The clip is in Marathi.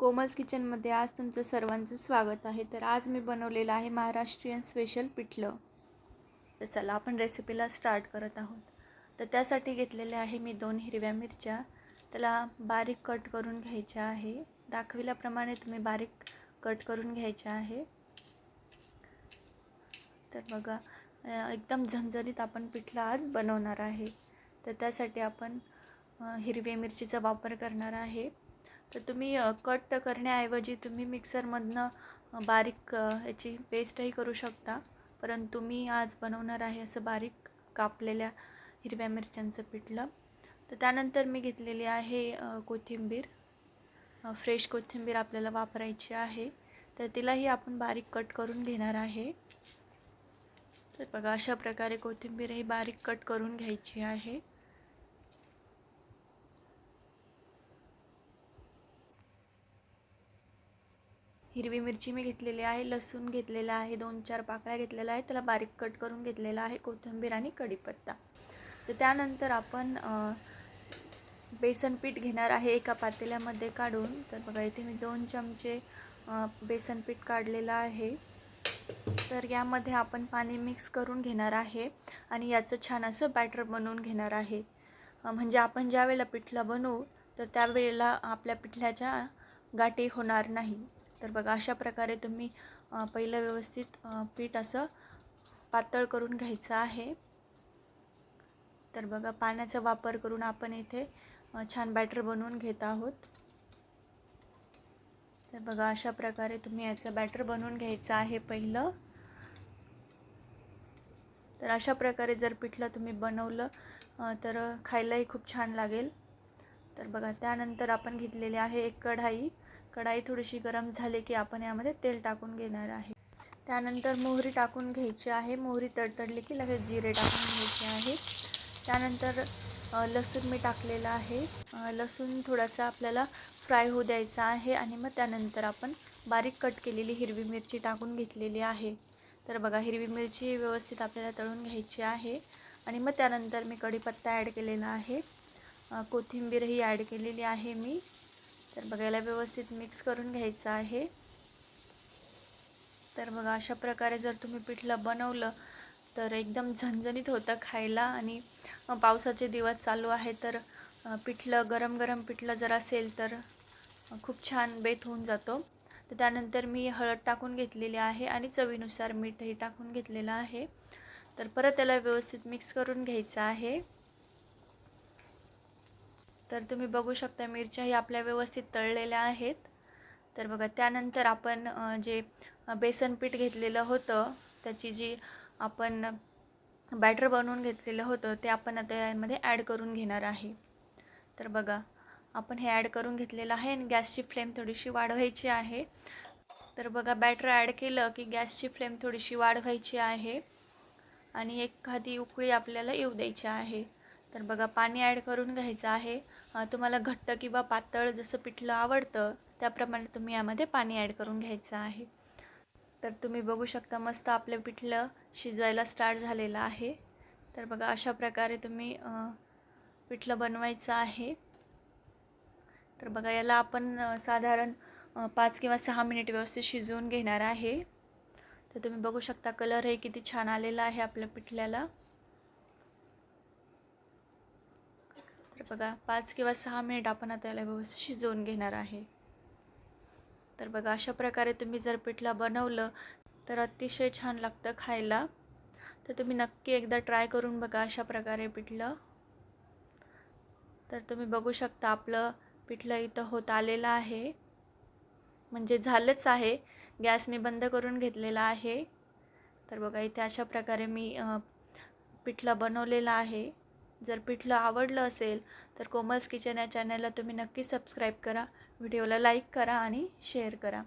कोमल्स किचनमध्ये आज तुमचं सर्वांचं स्वागत आहे. तर आज मी बनवलेलं आहे महाराष्ट्रीयन स्पेशल पिठलं. तर चला आपण रेसिपीला स्टार्ट करत आहोत. तर त्यासाठी घेतलेले आहे मी दोन हिरव्या मिरच्या. त्याला बारीक कट करून घ्यायच्या आहे. दाखविल्याप्रमाणे तुम्ही बारीक कट करून घ्यायच्या आहे. तर बघा एकदम झणझणीत आपण पिठलं आज बनवणार आहे. तर त्यासाठी आपण हिरव्या मिरचीचा वापर करणार आहे. तर तुम्ही कट कट करण्याऐवजी तुम्ही मिक्सरमधनं बारीक याची पेस्टही करू शकता. परंतु मी आज बनवणार आहे असं बारीक कापलेल्या हिरव्या मिरच्यांचं पिठलं. तर त्यानंतर मी घेतलेली आहे कोथिंबीर. फ्रेश कोथिंबीर आपल्याला वापरायची आहे. तर तिलाही आपण बारीक कट करून घेणार आहे. तर बघा अशा प्रकारे कोथिंबीरही बारीक कट करून घ्यायची आहे. हिरवी मिरची मी घेतलेली आहे लसूण घेतलेला आहे दोन चार पाकळ्या घेतलेल्या आहेत त्याला बारीक कट करून घेतलेला आहे कोथिंबीर आणि कढीपत्ता. तर त्यानंतर आपण बेसन पीठ घेणार आहे एका पातेल्यामध्ये काढून. तर बघा इथे मी दोन चमचे बेसन पीठ काढलेलं आहे. तर यामध्ये आपण पाणी मिक्स करून घेणार आहे आणि याचं छान असं बॅटर बनवून घेणार आहे. म्हणजे आपण ज्या वेळेला पिठलं बनवू तर त्यावेळेला आपल्या पिठल्याच्या गाठी होणार नाही. तर बघा अशा प्रकारे तुम्ही पहिलं व्यवस्थित पीठ असं पातळ करून घ्यायचं आहे. तर बघा पाण्याचा वापर करून आपण इथे छान बॅटर बनवून घेत आहोत. तर बघा अशा प्रकारे तुम्ही याचं बॅटर बनवून घ्यायचं आहे पहिलं. तर अशा प्रकारे जर पिठलं तुम्ही बनवलं तर खायलाही खूप छान लागेल. तर बघा त्यानंतर आपण घेतलेली आहे एक कढाई. कढाई थोडीशी गरम झाली की आपण यामध्ये तेल टाकून घेणार आहे. त्यानंतर मोहरी टाकून घ्यायची आहे. मोहरी तडतडली की लगेच जिरे टाकून घ्यायचे आहे. त्यानंतर लसूण मी टाकलेलं आहे. लसूण थोडासा आपल्याला फ्राय होऊ द्यायचा आहे आणि मग त्यानंतर आपण बारीक कट केलेली हिरवी मिरची टाकून घेतलेली आहे. तर बघा हिरवी मिरची व्यवस्थित आपल्याला तळून घ्यायची आहे आणि मग त्यानंतर मी कढीपत्ता ॲड केलेला आहे. कोथिंबीरही ॲड केलेली आहे मी. तर बघायला व्यवस्थित मिक्स करून घ्यायचं आहे. तर बघा अशा प्रकारे जर तुम्ही पिठलं बनवलं तर एकदम झणझणीत होतं खायला आणि पावसाचे दिवस चालू आहे तर पिठलं गरम गरम पिठलं जर असेल तर खूप छान बेत होऊन जातो. तर त्यानंतर मी हळद टाकून घेतलेली आहे आणि चवीनुसार मीठही टाकून घेतलेलं आहे. तर परत त्याला व्यवस्थित मिक्स करून घ्यायचं आहे. तर तुम्ही बघू शकता मिरच्याही आपल्या व्यवस्थित तळलेल्या आहेत. तर बघा त्यानंतर आपण जे बेसन पीठ घेतलेलं होतं त्याची जी आपण बॅटर बनवून घेतलेलं होतं ते आपण आता यामध्ये ॲड करून घेणार आहे. तर बघा आपण हे ॲड करून घेतलेलं आहे आणि गॅसची फ्लेम थोडीशी वाढवायची आहे. तर बघा बॅटर ॲड केलं की गॅसची फ्लेम थोडीशी वाढवायची आहे आणि एखादी उकळी आपल्याला येऊ द्यायची आहे. तर बघा पाणी ॲड करून घ्यायचं आहे. तुम्हाला घट्ट किंवा पातळ जसं पिठलं आवडतं त्याप्रमाणे तुम्ही यामध्ये पाणी ॲड करून घ्यायचं आहे. तर तुम्ही बघू शकता मस्त आपलं पिठलं शिजवायला स्टार्ट झालेलं आहे. तर बघा अशा प्रकारे तुम्ही पिठलं बनवायचं आहे. तर बघा याला आपण साधारण पाच किंवा सहा मिनिट व्यवस्थित शिजवून घेणार आहे. तर तुम्ही बघू शकता कलरही किती छान आलेला आहे आपल्या पिठल्याला. बघा पाच किंवा सहा मिनिट आपण आता याला व्यवस्थित शिजवून घेणार आहे. तर बघा अशा प्रकारे तुम्ही जर पिठलं बनवलं तर अतिशय छान लागतं खायला. तर तुम्ही नक्की एकदा ट्राय करून बघा अशा प्रकारे पिठलं. तर तुम्ही बघू शकता आपलं पिठलं इथं होत आलेलं आहे. म्हणजे झालंच आहे. गॅस मी बंद करून घेतलेला आहे. तर बघा इथे अशा प्रकारे मी पिठलं बनवलेलं आहे. जर पिठलं आवडलं असेल तर कोमल्स किचन या चॅनलला तुम्ही नक्की सबस्क्राईब करा. व्हिडिओला लाईक करा आणि शेअर करा.